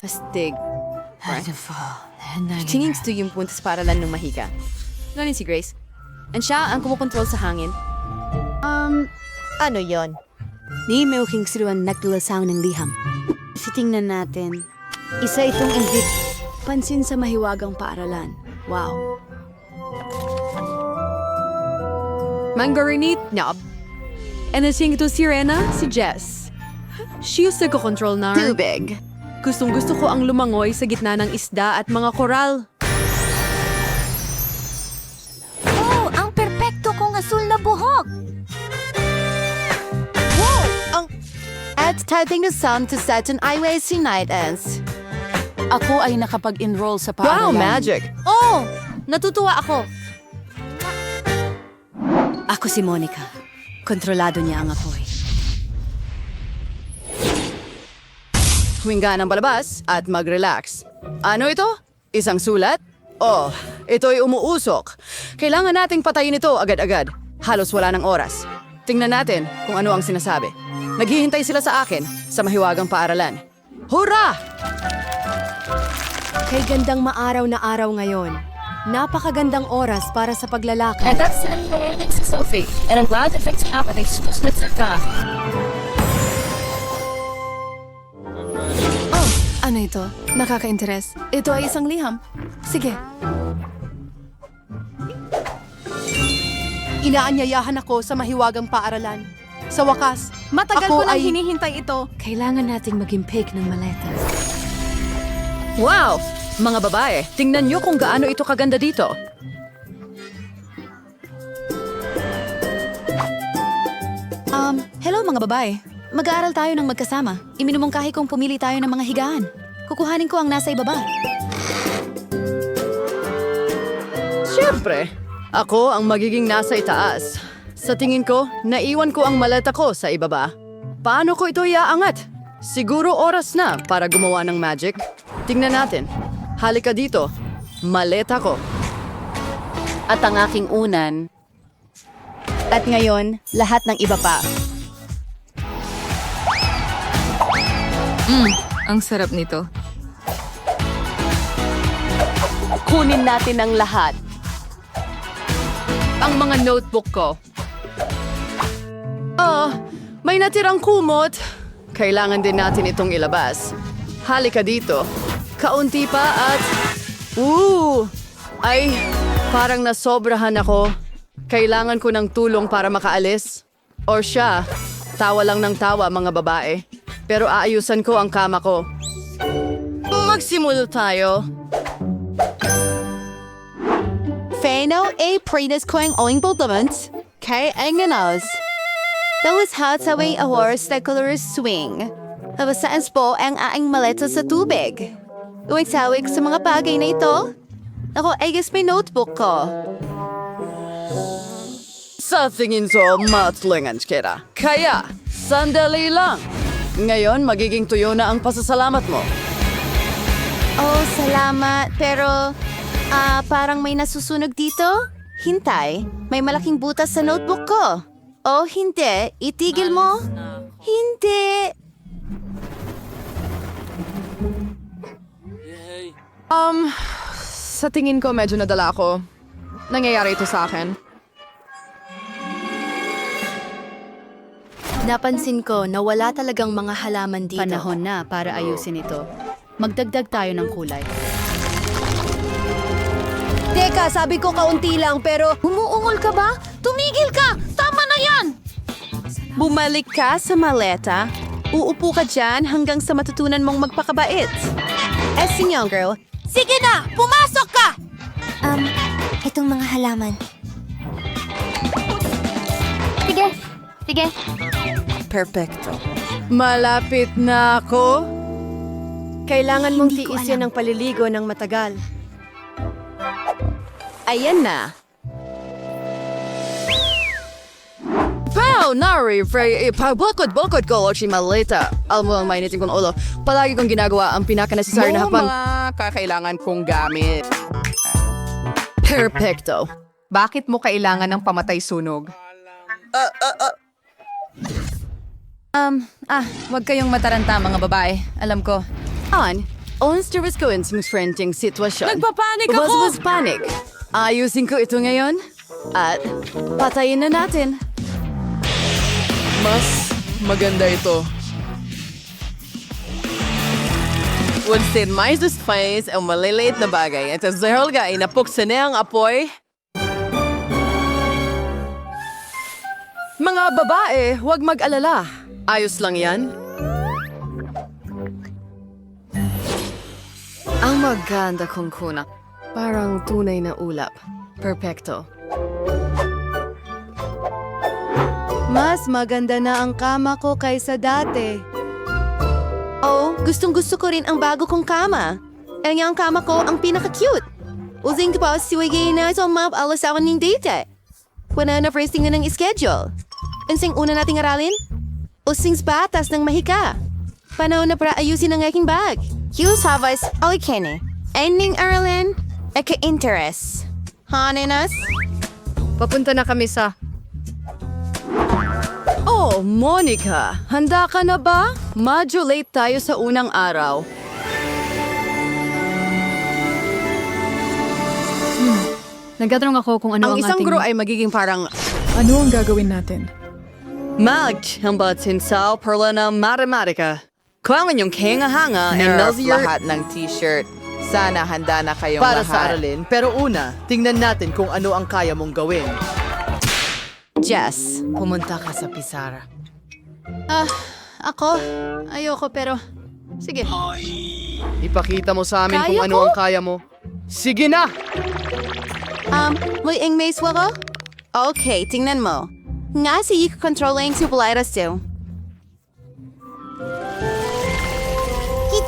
Astig. Tingin gusto yung punta sa paralan ng mahika. Ganun si Grace. And siya ang kumukontrol sa hangin. Um, ano yon? Ni may uking siruan nagdulasang ng liham. Sitingnan natin. Isa itong invit. Pansin sa mahiwagang paaralan. Wow. Mangarinit Knob. And then siyang ito si Rena, si Jess. She used to control na. Tubig. Gustong gusto ko ang lumangoy sa gitna ng isda at mga koral. Oh, ang perpekto kong asul na buhok! Wow! Ang... At typing the sound to certain highways United ends. Ako ay nakapag-enroll sa Wow, paaralan. magic! Oh! Natutuwa ako. Ako si Monica. Kontrolado niya ang apoy. Huminga ng palabas at mag-relax. Ano ito? Isang sulat? Oh, ito'y umuusok. Kailangan nating patayin ito agad-agad. Halos wala ng oras. Tingnan natin kung ano ang sinasabi. Naghihintay sila sa akin sa mahiwagang paaralan. Hurra! Kay gandang maaraw na araw ngayon. Napakagandang oras para sa paglalakad. And that's Sophie. And I'm glad that things happening. Snitzer ka. Ano ito? Nakaka-interes. Ito ay isang liham. Sige. Inaanyayahan ako sa mahiwagang paaralan. Sa wakas, Matagal Ako ko nang ay- hinihintay ito. Kailangan nating mag-impake ng maleta. Wow! Mga babae, tingnan niyo kung gaano ito kaganda dito. Um, hello mga babae. Mag-aaral tayo ng magkasama. Iminumungkahi kong pumili tayo ng mga higaan. Kukuhanin ko ang nasa ibaba. Siyempre, ako ang magiging nasa itaas. Sa tingin ko, naiwan ko ang maleta ko sa ibaba. Paano ko ito iaangat? Siguro oras na para gumawa ng magic. Tingnan natin. Halika dito. Maleta ko. At ang aking unan, At ngayon, lahat ng iba pa. Ang sarap nito. Kunin natin ang lahat. Ang mga notebook ko. Ah, may natirang kumot. Kailangan din natin itong ilabas. Halika dito. Kaunti pa at... Ooh! Ay, parang nasobrahan ako. Kailangan ko ng tulong para makaalis. Or siya, tawa lang ng tawa mga babae. Pero aayusan ko ang kama ko. Magsimula tayo. Fano a prenis ko ang oing bultaments. Kay anganos. Tapos hat sa way a horse na color swing. Tapos saan po ang aing maleta sa tubig. Uwing-sawig sa mga bagay na ito. Ako, I guess may notebook ko. Sa tingin ko, matlingan kita. Kaya, sandali lang. Ngayon, magiging tuyo na ang pasasalamat mo. Oh, salamat. Pero, ah, parang may nasusunog dito? Hintay, may malaking butas sa notebook ko. Oh, hindi. Itigil mo. Hindi. Um, sa tingin ko medyo nadala ako. Nangyayari ito sa akin. Napansin ko na wala talagang mga halaman dito. Panahon na para ayusin ito. Magdagdag tayo ng kulay. Teka, sabi ko kaunti lang pero... Humuungol ka ba? Tumigil ka! Tama na yan! Bumalik ka sa maleta. Uupo ka dyan hanggang sa matutunan mong magpakabait. Essing young girl, sige na! Pumasok ka! Um, itong mga halaman. Sige, sige. Perfecto. Malapit na ako. Kailangan mong tiisin ang paliligo ng matagal. Ayan na. Pow! Nari! Frey! Pabukod-bukod ko si Malita. Alam mo ang mainitin kong ulo. Palagi kong ginagawa ang pinaka-necessary na hapang. kakailangan kong gamit. Perfecto. Bakit mo kailangan ng pamatay sunog? um, ah, huwag kayong mataranta mga babae. Alam ko. On, Onsters ko in friending sitwasyon. Nagpapanik ako! Was was panic. Ayusin ko ito ngayon. At patayin na natin. Mas maganda ito. Winston pães é uma maliliit na bagay at sa Helga ay napuksan niya ang apoy. Mga babae, huwag mag-alala. Ayos lang yan. Maganda kong kuna. Parang tunay na ulap. Perfecto. Mas maganda na ang kama ko kaysa dati. Oh, gustong gusto ko rin ang bago kong kama. Ang ang kama ko ang pinaka-cute. Using ko pa siwigay na sa map alas ako ng date. Wala na thing na ng schedule. Ansing una nating aralin? Using batas ng mahika. Panahon na para ayusin ang aking bag. Hughes Havas, Alikene. Ending aralin, eka-interest. Haninas? Papunta na kami sa... Oh, Monica! Handa ka na ba? Medyo late tayo sa unang araw. Nagtatanong ako kung ano Ang ang, isang ating... guro ay magiging parang Ano ang gagawin natin? Mag, hangbat sinsal perla na matematika. Kailangan yung hanga-hanga and Nerf Nelsier lahat ng t-shirt. Sana handa na kayong Para lahat. sa aralin, pero una, tingnan natin kung ano ang kaya mong gawin. Jess. Pumunta ka sa Pisara. Ah, ako? Ayoko pero... Sige. Ipakita mo sa amin Kaya kung ano ko? ang kaya mo. Sige na! Um, may ing may swako? Okay, tingnan mo. Nga si Yiko controlling si Polaris too.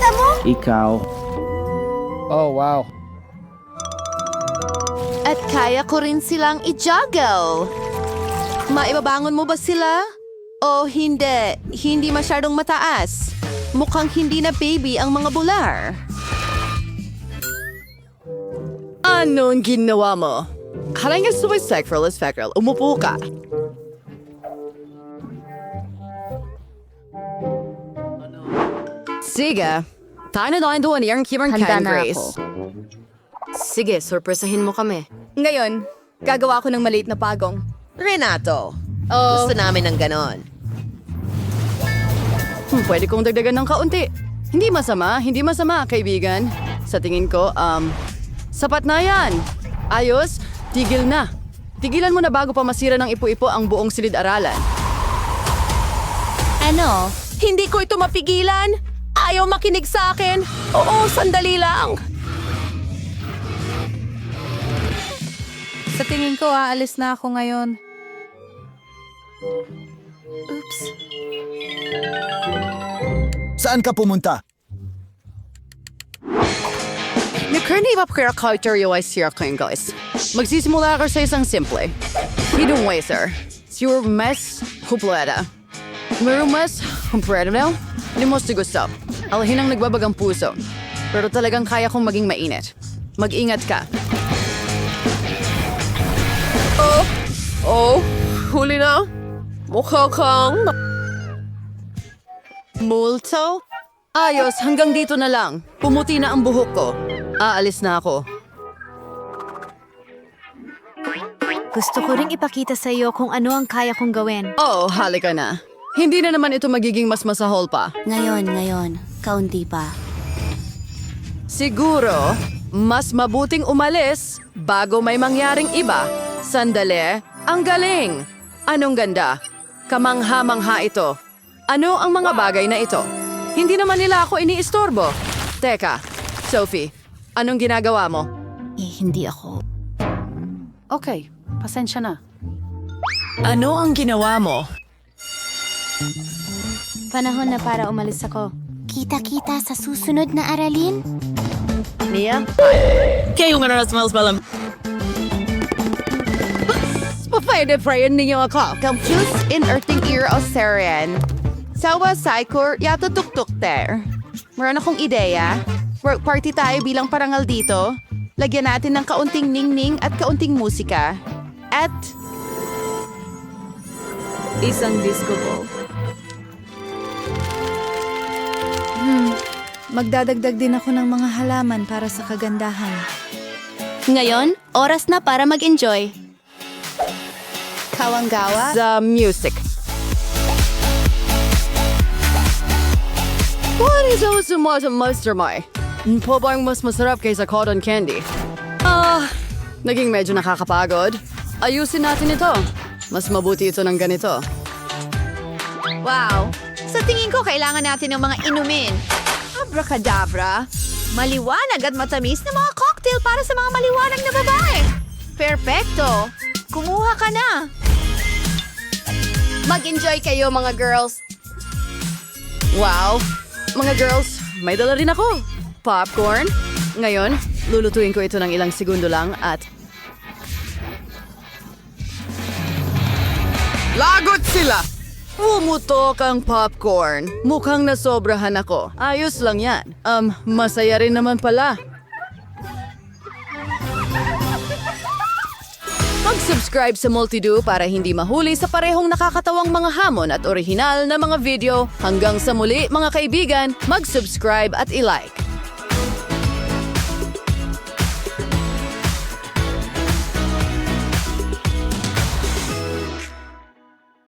Kita mo? Ikaw. Oh, wow. At kaya ko rin silang i-juggle. Maibabangon mo ba sila? O hindi? Hindi masyadong mataas. Mukhang hindi na baby ang mga bular. Anong ginawa mo? Karang nga suwi sacral is sacral. Umupo ka. Sige. Tayo na doon doon yung Kimern Handa na Grace. Sige, sorpresahin mo kami. Ngayon, gagawa ako ng maliit na pagong. Renato, Oh, gusto namin ng ganon. Hmm, pwede kong dagdagan ng kaunti. Hindi masama, hindi masama, kaibigan. Sa tingin ko, um, sapat na yan. Ayos, tigil na. Tigilan mo na bago pa masira ng ipo-ipo ang buong silid-aralan. Ano? Hindi ko ito mapigilan? Ayaw makinig sa akin? Oo, sandali lang. Sa tingin ko, aalis na ako ngayon. Saan ka pumunta? Nakarni ba kaya criteria ay siya kayong guys? Magsisimula ako sa isang simple. Hidung way, sir. Sure mas kupleta. Meron mas kumpleto na? Limos to gusto. Alhin ang nagbabagang puso. Pero talagang kaya kong maging mainit. Mag-ingat ka. Oh, huli na. Mukha kang... Multo? Ayos, hanggang dito na lang. Pumuti na ang buhok ko. Aalis na ako. Gusto ko ring ipakita sa iyo kung ano ang kaya kong gawin. Oo, halika na. Hindi na naman ito magiging mas masahol pa. Ngayon, ngayon, kaunti pa. Siguro, mas mabuting umalis bago may mangyaring iba. Sandali, ang galing! Anong ganda? Kamangha-mangha ito. Ano ang mga bagay na ito? Hindi naman nila ako iniistorbo. Teka, Sophie, anong ginagawa mo? Eh, hindi ako. Okay, pasensya na. Ano ang ginawa mo? Panahon na para umalis ako. Kita-kita sa susunod na aralin? Nia? Kayo nga na smells malam. Pwede prayan ninyo ako. Confused in earthing ear o Sarian. Sawa Sycor, yato tuktuk there. Meron akong ideya. Work party tayo bilang parangal dito. Lagyan natin ng kaunting ningning at kaunting musika. At Isang disco ball. Magdadagdag din ako ng mga halaman para sa kagandahan. Ngayon, oras na para mag-enjoy. Kawanggawa? Sa music. What is those sumato monster my? Po bang mas masarap kaysa cotton candy? Ah, naging medyo nakakapagod. Ayusin natin ito. Mas mabuti ito ng ganito. Wow! Sa tingin ko, kailangan natin ng mga inumin. Abracadabra! Maliwanag at matamis na mga cocktail para sa mga maliwanag na babae. Perfecto! Kumuha ka na! Mag-enjoy kayo, mga girls! Wow! Mga girls, may dala rin ako. Popcorn. Ngayon, lulutuin ko ito ng ilang segundo lang at... Lagot sila! Pumutok ang popcorn. Mukhang nasobrahan ako. Ayos lang yan. Um, masaya rin naman pala. Mag-subscribe sa Multido para hindi mahuli sa parehong nakakatawang mga hamon at orihinal na mga video. Hanggang sa muli mga kaibigan, mag-subscribe at i-like.